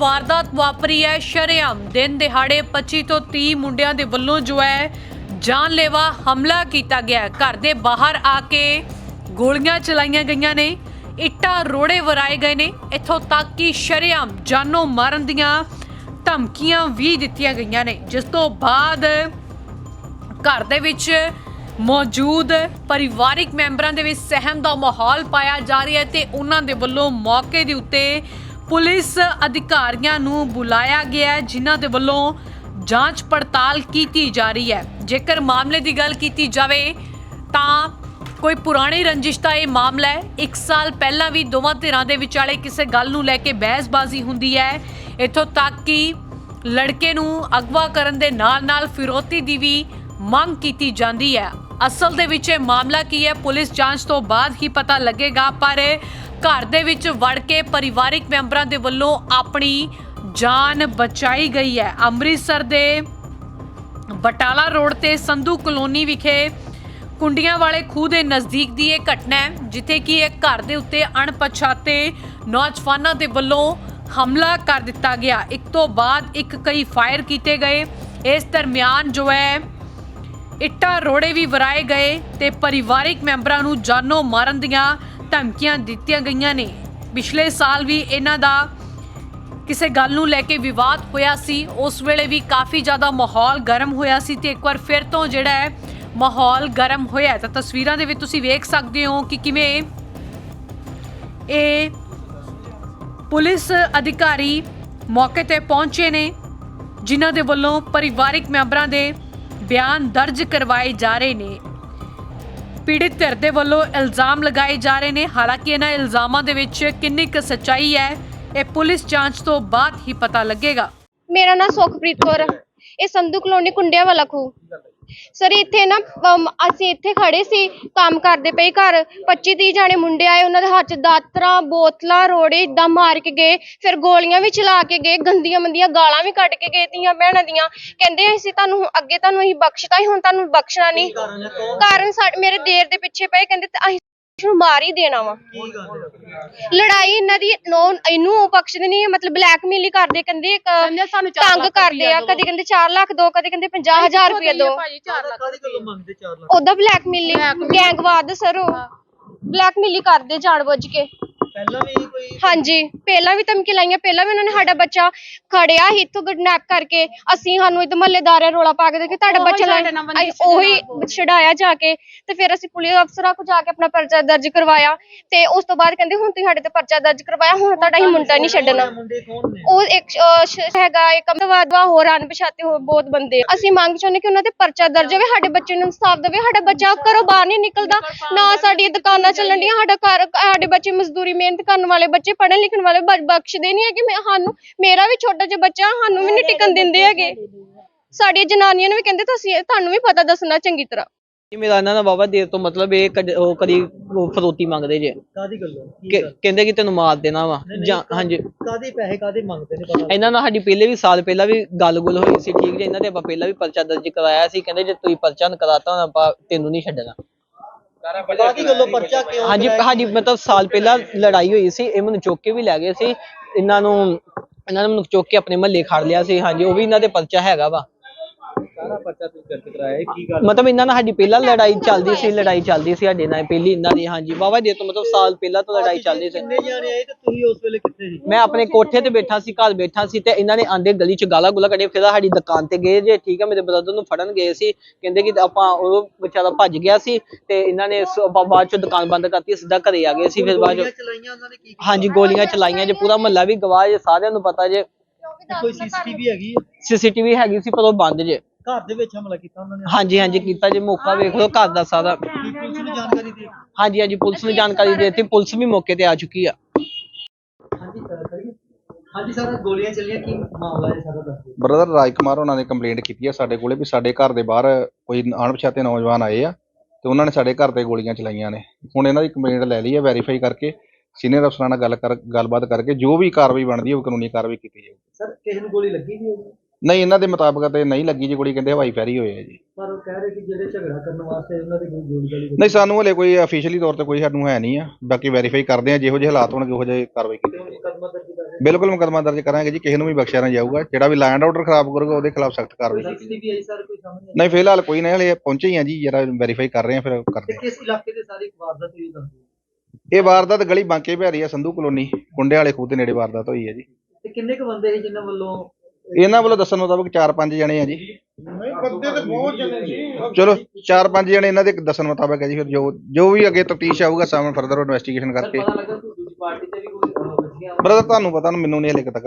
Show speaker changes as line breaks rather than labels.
ਵਾਰਦਾਤ ਵਾਪਰੀ ਹੈ, ਸ਼ਰੇਆਮ ਦਿਨ ਦਿਹਾੜੇ 25 ਤੋਂ 30 ਮੁੰਡਿਆਂ ਦੇ ਵੱਲੋਂ ਜੋ ਹੈ, ਜਾਨਲੇਵਾ ਹਮਲਾ ਕੀਤਾ ਗਿਆ ਘਰ ਦੇ ਬਾਹਰ ਆ ਕੇ ਗੋਲੀਆਂ ਚਲਾਈਆਂ ਗਈਆਂ ਨੇ, ਇੱਟਾਂ ਰੋੜੇ ਵਰਾਏ ਗਏ ਨੇ, ਇੱਥੋਂ ਤੱਕ ਕਿ ਸ਼ਰੇਆਮ ਜਾਨੋਂ ਮਾਰਨ ਦੀਆਂ ਧਮਕੀਆਂ ਵੀ ਦਿੱਤੀਆਂ ਗਈਆਂ ਨੇ। ਜਿਸ ਤੋਂ ਬਾਅਦ ਘਰ ਦੇ ਵਿੱਚ ਮੌਜੂਦ ਪਰਿਵਾਰਿਕ ਮੈਂਬਰਾਂ ਦੇ ਵਿੱਚ ਸਹਿਮ ਦਾ ਮਾਹੌਲ ਪਾਇਆ ਜਾ ਰਿਹਾ ਹੈ ਤੇ ਉਹਨਾਂ ਦੇ ਵੱਲੋਂ ਮੌਕੇ ਦੇ ਉੱਤੇ ਪੁਲਿਸ ਅਧਿਕਾਰੀਆਂ ਨੂੰ ਬੁਲਾਇਆ ਗਿਆ ਜਿਨ੍ਹਾਂ ਦੇ ਵੱਲੋਂ ਜਾਂਚ ਪੜਤਾਲ ਕੀਤੀ ਜਾ ਰਹੀ ਹੈ। ਜੇਕਰ ਮਾਮਲੇ ਦੀ ਗੱਲ ਕੀਤੀ ਜਾਵੇ, ਤਾਂ ਕੋਈ ਪੁਰਾਣੀ ਰੰਜਿਸ਼ ਦਾ ਇਹ ਮਾਮਲਾ ਹੈ। ਇੱਕ ਸਾਲ ਪਹਿਲਾਂ ਵੀ ਦੋਵਾਂ ਧਿਰਾਂ ਦੇ ਵਿਚਾਲੇ ਕਿਸੇ ਗੱਲ ਨੂੰ ਲੈ ਕੇ ਬਹਿਸਬਾਜ਼ੀ ਹੁੰਦੀ ਹੈ। ਇੱਥੋਂ ਤੱਕ ਕਿ ਲੜਕੇ ਨੂੰ ਅਗਵਾ ਕਰਨ ਦੇ ਨਾਲ-ਨਾਲ ਫਿਰੌਤੀ ਦੀ ਵੀ ਮੰਗ ਕੀਤੀ ਜਾਂਦੀ ਹੈ। ਅਸਲ ਦੇ ਵਿੱਚ ਇਹ ਮਾਮਲਾ ਕੀ ਹੈ, ਪੁਲਿਸ ਜਾਂਚ ਤੋਂ ਬਾਅਦ ਹੀ ਪਤਾ ਲੱਗੇਗਾ, ਪਰ ਘਰ ਦੇ ਵਿੱਚ ਵੜ ਕੇ ਪਰਿਵਾਰਿਕ ਮੈਂਬਰਾਂ ਦੇ ਵੱਲੋਂ ਆਪਣੀ ਜਾਨ ਬਚਾਈ ਗਈ ਹੈ। ਅੰਮ੍ਰਿਤਸਰ ਦੇ ਬਟਾਲਾ ਰੋਡ ਤੇ ਸੰਧੂ ਕਲੋਨੀ ਵਿਖੇ ਕੁੰਡੀਆਂ ਵਾਲੇ ਖੂਹ ਦੇ ਨਜ਼ਦੀਕ ਦੀ ਇਹ ਘਟਨਾ ਹੈ, ਜਿੱਥੇ ਕਿ ਇੱਕ ਘਰ ਦੇ ਉੱਤੇ ਅਣਪਛਾਤੇ ਨੌਜਵਾਨਾਂ ਦੇ ਵੱਲੋਂ ਹਮਲਾ ਕਰ ਦਿੱਤਾ ਗਿਆ। ਇੱਕ ਤੋਂ ਬਾਅਦ ਇੱਕ ਕਈ ਫਾਇਰ ਕੀਤੇ ਗਏ। ਇਸ ਦਰਮਿਆਨ ਜੋ ਹੈ, ਇੱਟਾਂ ਰੋੜੇ ਵੀ ਵਰਾਏ ਗਏ ਤੇ ਪਰਿਵਾਰਿਕ ਮੈਂਬਰਾਂ ਨੂੰ ਜਾਨੋਂ ਮਾਰਨ ਦੀਆਂ ਧਮਕੀਆਂ ਦਿੱਤੀਆਂ ਗਈਆਂ ਨੇ। ਪਿਛਲੇ ਸਾਲ ਵੀ ਇਹਨਾਂ ਦਾ ਕਿਸੇ ਗੱਲ ਨੂੰ ਲੈ ਕੇ ਵਿਵਾਦ ਹੋਇਆ ਸੀ। ਉਸ ਵੇਲੇ ਵੀ ਕਾਫੀ ਜ਼ਿਆਦਾ ਮਾਹੌਲ ਗਰਮ ਹੋਇਆ ਸੀ ਤੇ ਇੱਕ ਵਾਰ ਫਿਰ ਤੋਂ ਜਿਹੜਾ ਹੈ, ਮਾਹੌਲ ਗਰਮ ਹੋਇਆ ਤਾਂ ਤਸਵੀਰਾਂ ਦੇ ਵਿੱਚ ਤੁਸੀਂ ਵੇਖ ਸਕਦੇ ਹੋ ਕਿ ਕਿਵੇਂ ਇਹ ਪੁਲਿਸ ਅਧਿਕਾਰੀ ਮੌਕੇ ਤੇ ਪਹੁੰਚੇ ਨੇ, ਜਿਨ੍ਹਾਂ ਦੇ ਵੱਲੋਂ ਪਰਿਵਾਰਿਕ ਮੈਂਬਰਾਂ ਦੇ ਬਿਆਨ ਦਰਜ ਕਰਵਾਏ ਜਾ ਰਹੇ ਨੇ। ਪੀੜਿਤ ਧਿਰ ਦੇ ਵੱਲੋਂ ਇਲਜ਼ਾਮ ਲਗਾਏ ਜਾ ਰਹੇ ਨੇ ਹਾਲਾਂਕਿ ਇਹਨਾਂ ਇਲਜ਼ਾਮਾਂ ਦੇ ਵਿੱਚ ਕਿੰਨੀ ਕੁ ਸੱਚਾਈ ਹੈ, ਇਹ ਪੁਲਿਸ ਜਾਂਚ ਤੋਂ ਬਾਅਦ ਹੀ ਪਤਾ ਲੱਗੇਗਾ
ਮੇਰਾ ਨਾਮ ਸੁਖਪ੍ਰੀਤ ਕੌਰ ਹੈ। ਇਹ ਸੰਧੂ ਕਲੋਨੀ ਕੁੰਡਿਆਂ ਵਾਲਾ ਖੂ ਸਰ ਇੱਥੇ ਨਾ ਅਮ, ਅਸੀਂ ਇੱਥੇ ਖੜੇ ਸੀ ਕੰਮ ਕਰਦੇ ਪਏ ਘਰ। 25 30 ਜਾਣੇ ਮੁੰਡੇ ਆਏ ਉਹਨਾਂ ਦੇ ਹੱਥ 'ਚ ਦਾਤਰਾਂ ਬੋਤਲਾਂ ਰੋੜੇ ਇਦਾਂ ਮਾਰ ਕੇ ਗਏ ਫਿਰ ਗੋਲੀਆਂ ਵੀ ਚਲਾ ਕੇ ਗਏ ਗੰਦੀਆਂ ਮੰਦੀਆਂ ਗਾਲਾਂ ਵੀ ਕੱਢ ਕੇ ਗਏ ਤੀਆਂ ਭੈਣਾਂ ਦੀਆਂ। ਕਹਿੰਦੇ ਅਸੀਂ ਤੁਹਾਨੂੰ ਅੱਗੇ ਤੁਹਾਨੂੰ ਅਸੀਂ ਬਖਸ਼ਤਾ ਸੀ ਹੁਣ ਤੁਹਾਨੂੰ ਬਖਸ਼ਣਾ ਨਹੀਂ। ਕਾਰਨ ਸਾਡੇ ਮੇਰੇ ਦੇਰ ਦੇ ਪਿੱਛੇ ਪਏ ਕਹਿੰਦੇ ਤੇ ਅਸੀਂ ਨੂੰ ਮਾਰ ਹੀ ਦੇਣਾ ਵਾ। ਲੜਾਈ ਇਹਨਾਂ ਦੀ ਨੋ ਇਹਨੂੰ ਉਹ ਬਖਸ਼ਦੇ ਨਹੀਂ ਮਤਲਬ ਬਲੈਕਮੇਲ ਹੀ ਕਰਦੇ ਕਹਿੰਦੇ ਇੱਕ ਤੰਗ ਕਰਦੇ ਆ ਕਦੇ ਕਹਿੰਦੇ 4 ਲੱਖ ਦੋ ਕਦੇ ਕਹਿੰਦੇ 50000 ਰੁਪਏ ਦੋ।
ਕਾਦੀ ਗੱਲੋਂ ਮੰਗਦੇ 4 ਲੱਖ?
ਉਹਦਾ ਬਲੈਕਮੇਲ ਗੈਂਗਵਾਦ ਸਰ ਉਹ। ਬਲੈਕਮੇਲ ਹੀ ਕਰਦੇ ਜਾਣ ਬੁੱਝ ਕੇ।
ਪਹਿਲਾਂ ਵੀ ਕੋਈ
ਹਾਂਜੀ ਪਹਿਲਾਂ ਵੀ ਧਮਕੀ ਲਾਈਆਂ ਪਹਿਲਾਂ ਵੀ ਉਹਨਾਂ ਨੇ ਸਾਡਾ ਬੱਚਾ ਖੜਿਆ ਸੀ ਇੱਥੋਂ ਕਿਡਨੈਪ ਕਰਕੇ ਅਸੀਂ ਸਾਨੂੰ ਇਹ ਮਹੱਲੇਦਾਰਾਂ ਰੋਲਾ ਪਾ ਕੇ ਦੇ ਕਿ ਤੁਹਾਡਾ ਬੱਚਾ ਲੈ ਅਸੀਂ ਉਹੀ ਛਡਾਇਆ ਜਾ ਕੇ ਤੇ ਫਿਰ ਅਸੀਂ ਪੁਲਿਸ ਅਫਸਰਾਂ ਕੋਲ ਜਾ ਕੇ ਆਪਣਾ ਪਰਚਾ ਦਰਜ ਕਰਵਾਇਆ ਤੇ ਉਸ ਤੋਂ ਬਾਅਦ ਕਹਿੰਦੇ ਹੁਣ ਤੁਸੀਂ ਸਾਡੇ ਤੇ ਪਰਚਾ ਦਰਜ ਕਰਵਾਇਆ ਹੁਣ ਤੁਹਾਡਾ ਹੀ ਮੁੰਡਾ ਨਹੀਂ ਛੱਡਣਾ।
ਮੁੰਡੇ ਕੌਣ ਨੇ?
ਉਹ ਇੱਕ ਅਹ, ਸ਼- ਹੈਗਾ ਇੱਕ ਅਮਦਵਾਦਵਾ ਹੋਰ ਅਣਪਛਾਤੇ ਹੋਰ ਬਹੁਤ ਬੰਦੇ ਆ। ਅਸੀਂ ਮੰਗ ਚਾਹੁੰਦੇ ਕਿ ਉਹਨਾਂ ਤੇ ਪਰਚਾ ਦਰਜ ਹੋਵੇ ਸਾਡੇ ਬੱਚੇ ਨੂੰ ਇਨਸਾਫ ਦੇਵੇ ਸਾਡਾ ਬੱਚਾ ਘਰੋਂ ਬਾਹਰ ਨਹੀਂ ਨਿਕਲਦਾ ਨਾ ਸਾਡੀ ਦੁਕਾਨਾਂ ਚੱਲਣ ਡੀਆਂ ਸਾਡਾ ਘਰ ਸਾਡੇ ਬੱਚੇ ਮਜ਼ਦੂਰੀ ਮਿਹਨਤ ਕਰਨ ਵਾਲੇ ਬੱਚੇ ਪੜ੍ਹਨ ਲਿਖਣ ਵਾਲੇ ਬਖਸ਼ਦੇ ਨਹੀਂ ਹੈਗੇ। ਮੈਂ ਸਾਨੂੰ ਮੇਰਾ ਵੀ ਛੋਟਾ ਜਿਹਾ ਬੱਚਾ ਸਾਨੂੰ ਵੀ ਨਹੀਂ ਟਿਕਣ ਦਿੰਦੇ ਹੈਗੇ। ਸਾਡੀਆਂ ਜਨਾਨੀਆਂ ਨੂੰ ਵੀ ਕਹਿੰਦੇ ਤੁਸੀਂ ਤੁਹਾਨੂੰ ਵੀ ਪਤਾ ਦੱਸਣਾ ਚੰਗੀ ਤਰ੍ਹਾਂ।
ਇਹ ਮੇਰਾ ਇਹਨਾਂ ਦਾ ਬਾਬਾ ਦੇਰ ਤੋਂ ਮਤਲਬ ਇਹ ਕਦ- ਉਹ ਕਦੀ ਉਹ ਫਰੋਤੀ ਮੰਗਦੇ ਜੇ।
ਕਾਦੀ ਗੱਲੋਂ? ਕੀ?
ਕਹਿੰਦੇ ਕਿ ਤੈਨੂੰ ਮਾਰ ਦੇਣਾ ਵਾ।
ਨਹੀਂ,
ਜਾਂ ਹਾਂਜੀ।
ਕਾਦੀ ਪੈਸੇ ਕਾਦੀ ਮੰਗਦੇ ਨੇ ਪਤਾ?
ਇਹਨਾਂ ਨਾਲ ਸਾਡੀ ਪਹਿਲੇ ਵੀ ਸਾਲ ਪਹਿਲਾਂ ਵੀ ਗੱਲ-ਗੁਲ ਹੋਈ ਸੀ ਠੀਕ ਜੇ? ਇਹਨਾਂ ਤੇ ਆਪਾਂ ਪਹਿਲਾਂ ਵੀ ਪਰਚਾ ਦਰਜ ਕਰਾਇਆ ਸੀ। ਕਹਿੰਦੇ ਜੇ ਤੁਸੀਂ ਪਰਚਾ ਨਾ ਕਰਾਤਾ ਤਾਂ ਆਪਾਂ ਤੈਨੂੰ ਨਹੀਂ ਛੱਡਣਾ।
ਕਾਦੀ ਗੱਲੋਂ ਪਰਚਾ ਕਿਉਂ
ਹਾਂਜੀ? ਸਾਡੀ ਮਤਲਬ ਸਾਲ ਪਹਿਲਾਂ ਲੜਾਈ ਹੋਈ ਸੀ ਇਹ ਮੈਨੂੰ ਚੁੱਕ ਕੇ ਵੀ ਲੈ ਗਏ ਸੀ। ਇਹਨਾਂ ਨੂੰ ਇਹਨਾਂ ਨੇ ਮੈਨੂੰ ਚੁੱਕ ਕੇ ਆਪਣੇ ਮਹੱਲੇ ਖੜ ਲਿਆ ਸੀ। ਹਾਂਜੀ ਉਹ ਵੀ ਇਹਨਾਂ ਦੇ ਪਰਚਾ ਹੈਗਾ ਵਾ।
ਕਾਹਦਾ ਪਰਚਾ ਤੁਸੀਂ ਦਰਜ ਕਰਾਇਆ ਇਹ ਕੀ ਗੱਲ
ਮਤਲਬ ਇਹਨਾਂ ਨਾਲ ਸਾਡੀ ਪਹਿਲਾਂ ਲੜਾਈ ਚੱਲਦੀ ਸੀ ਲੜਾਈ ਚੱਲਦੀ ਸੀ ਸਾਡੇ ਨਾਲ ਪਹਿਲੀ ਇਹਨਾਂ ਦੀ ਹਾਂਜੀ ਵਾਹਵਾ ਦੇ ਤੋਂ ਮਤਲਬ ਸਾਲ ਪਹਿਲਾਂ ਤੋਂ ਲੜਾਈ ਚੱਲਦੀ ਸੀ।
ਕਿੰਨੇ ਜਾਣੇ ਆਏ ਤੇ ਤੁਸੀਂ ਉਸ ਵੇਲੇ ਕਿੱਥੇ ਸੀ?
ਮੈਂ ਆਪਣੇ ਕੋਠੇ ਤੇ ਬੈਠਾ ਸੀ ਘਰ ਬੈਠਾ ਸੀ ਤੇ ਇਹਨਾਂ ਨੇ ਆਂਦੇ ਗਲੀ ਚ ਗਾਲਾਂ ਗੁਲਾ ਕੱਢੇ ਫਿਰ ਸਾਡੀ ਦੁਕਾਨ ਤੇ ਗਏ ਜੇ ਠੀਕ ਹੈ ਮੇਰੇ ਬ੍ਰਦਰ ਨੂੰ ਫੜਨ ਗਏ ਸੀ ਕਹਿੰਦੇ ਕਿ ਆਪਾਂ ਉਹ ਵਿਚਾਰਾ ਭੱਜ ਗਿਆ ਸੀ ਤੇ ਇਹਨਾਂ ਨੇ ਸ- ਬਾ- ਬਾਅਦ ਚ ਦੁਕਾਨ ਬੰਦ ਕਰਤੀ ਸਿੱਧਾ ਘਰੇ ਆ ਗਏ ਸੀ ਫਿਰ ਬਾਅਦ ਚ
ਚਲਾਈਆਂ ਉਹਨਾਂ ਨੇ ਕੀ ਕੀਤਾ?
ਹਾਂਜੀ ਗੋਲੀਆਂ ਚਲਾਈਆਂ ਜੇ ਪੂਰਾ ਮਹੱਲਾ ਵੀ ਗਵਾਹ ਜੇ ਸਾਰਿਆਂ ਨੂੰ ਪਤਾ ਜੇ।
ਕੋਈ ਸੀਸੀਟੀਵੀ ਹੈਗੀ ਹੈ?
ਸੀਸੀਟੀਵੀ ਹੈਗੀ ਸੀ ਪਰ ਉਹ ਬੰਦ ਜੇ।
ਘਰ ਦੇ ਵਿੱਚ ਹਮਲਾ ਕੀਤਾ ਉਹਨਾਂ ਨੇ?
ਹਾਂਜੀ ਹਾਂਜੀ ਕੀਤਾ ਜੇ। ਮੌਕਾ ਵੇਖ ਲਓ ਘਰ ਦਾ ਸਾਰਾ।
ਕੀ ਪੁਲਿਸ ਨੂੰ ਜਾਣਕਾਰੀ ਦੇ।
ਹਾਂਜੀ ਹਾਂਜੀ ਪੁਲਿਸ ਨੂੰ ਜਾਣਕਾਰੀ ਦੇ ਦਿੱਤੀ। ਪੁਲਿਸ ਵੀ ਮੌਕੇ ਤੇ ਆ ਚੁੱਕੀ ਆ।
ਹਾਂਜੀ ਸਰ ਕਰੀਏ। ਹਾਂਜੀ ਸਰ ਗੋਲੀਆਂ ਚੱਲੀਆਂ ਕੀ ਮਾਮਲਾ ਹੈ ਸਾਰਾ ਦੱਸ। ਦਿਓ
ਬ੍ਰਦਰ ਰਾਜ ਕੁਮਾਰ ਉਹਨਾਂ ਨੇ ਕੰਪਲੇਂਟ ਕੀਤੀ ਹੈ ਸਾਡੇ ਕੋਲੇ ਵੀ ਸਾਡੇ ਘਰ ਦੇ ਬਾਹਰ ਕੋਈ ਅਣਪਛਾਤੇ ਨੌਜਵਾਨ ਆਏ ਆ ਤੇ ਉਹਨਾਂ ਨੇ ਸਾਡੇ ਘਰ ਤੇ ਗੋਲੀਆਂ ਚਲਾਈਆਂ ਨੇ। ਹੁਣ ਇਹਨਾਂ ਦੀ ਕੰਪਲੇਂਟ ਲੈ ਲਈ ਹੈ ਵੈਰੀਫਾਈ ਕਰਕੇ ਸੀਨੀਅਰ ਅਫਸਰਾਂ ਨਾਲ ਗੱਲ ਕਰ ਗੱਲਬਾਤ ਕਰਕੇ ਜੋ ਵੀ ਕਾਰਵਾਈ ਬਣਦੀ ਹੈ ਉਹ ਕਾਨੂੰਨੀ ਕਾਰਵਾਈ ਕੀਤੀ ਜਾਊਗੀ।
ਸਰ ਕਿਸੇ ਨੂੰ ਗੋਲੀ ਲੱਗੀ ਨਹੀਂ ਹੋਈ
ਨਹੀਂ ਇਹਨਾਂ ਦੇ ਮੁਤਾਬਕ ਤੇ ਨਹੀਂ ਲੱਗੀ ਜੀ ਗੋਲੀ ਕਹਿੰਦੇ ਹਵਾਈ ਫੈਰੀ ਹੋਏ ਆ ਜੀ।
ਪਰ ਉਹ ਕਹਿ ਰਹੇ ਕਿ ਜਿਹੜੇ ਝਗੜਾ ਕਰਨ ਵਾਸਤੇ ਉਹਨਾਂ ਦੀ ਕੋਈ ਗੋਲੀ ਗਾਲੀ
ਨਹੀਂ ਸਾਨੂੰ ਹਲੇ ਕੋਈ ਅਫੀਸ਼ੀਅਲੀ ਤੌਰ ਤੇ ਕੋਈ ਸਾਨੂੰ ਹੈ ਨਹੀਂ ਆ। ਬਾਕੀ ਵੈਰੀਫਾਈ ਕਰਦੇ ਆ ਜਿਹੋ ਜਿਹੇ ਹਾਲਾਤ ਹੋਣਗੇ ਉਹੋ ਜਿਹੇ ਕਾਰਵਾਈ ਕੀਤੀ ਜਾਊਗੀ।
ਮੁਕੱਦਮਾ ਦਰਜ ਕਰ
ਬਿਲਕੁਲ ਮੁਕੱਦਮਾ ਦਰਜ ਕਰਾਂਗੇ ਜੀ ਕਿਸੇ ਨੂੰ ਵੀ ਬਖਸ਼ਿਆ ਨਾ ਜਾਊਗਾ। ਜਿਹੜਾ ਵੀ ਲੈਂਡ ਆਰਡਰ ਖਰਾਬ ਕਰੂਗਾ ਉਹਦੇ ਖਿਲਾਫ ਸਖਤ ਕਾਰਵਾਈ ਕੀਤੀ
ਸੀਸੀਟੀਵੀ ਆਈ ਸਰ ਕੋਈ ਸਾਹਮਣੇ
ਨਹੀਂ ਫਿਲਹਾਲ ਕੋਈ ਨਹੀਂ ਹਲੇ ਪਹੁੰਚੇ ਹੀ ਆ ਜੀ ਜਰਾ ਵੈਰੀਫਾਈ ਕਰ ਰਹੇ ਆ ਫਿਰ ਕਰਦੇ ਆ।
ਕਿਸ ਇਲਾਕੇ ਦੇ ਸਾਰੀ ਵਾਰਦਾਤ ਹੋਈ ਦੱਸੋ
ਇਹ ਵਾਰਦਾਤ ਗਲੀ ਬਾਂਕੇ ਬਿਹਾਰੀ ਆ ਸੰਧੂ ਕਲੋਨੀ ਕੁੰਡੇ ਵਾਲੇ ਖੂਹ ਦੇ ਨੇੜੇ ਵਾਰਦਾਤ ਹੋਈ ਹੈ ਜੀ।
ਤੇ ਕਿੰਨੇ ਕੁ ਬੰਦੇ ਸੀ ਜਿਨ੍ਹਾਂ ਵੱਲੋਂ
ਇਹਨਾਂ ਵੱਲੋਂ ਦੱਸਣ ਮੁਤਾਬਕ 4-5 ਜਣੇ ਆ ਜੀ।
ਨਹੀਂ ਬੰਦੇ ਤੇ ਬਹੁਤ ਜਣੇ ਜੀ।
ਚਲੋ 4-5 ਜਣੇ ਇਹਨਾਂ ਦੇ ਦੱਸਣ ਮੁਤਾਬਕ ਹੈ ਜੀ ਫਿਰ ਜੋ ਜੋ ਵੀ ਅੱਗੇ ਤਫਤੀਸ਼ ਆਊਗਾ ਸਾਹਮਣੇ ਫਰਦਰ ਇਨਵੈਸਟੀਗੇਸ਼ਨ ਕਰਕੇ।
ਪਤਾ ਲੱਗਾ ਕਿ ਦੂਜੀ ਪਾਰਟੀ ਤੇ ਵੀ ਕੋਈ ਅਹ, ਵੱਜੀਆਂ।
ਬ੍ਰਦਰ ਤੁਹਾਨੂੰ ਪਤਾ ਨਾ ਮੈਨੂੰ ਨਹੀਂ ਹਲੇ ਤੱਕ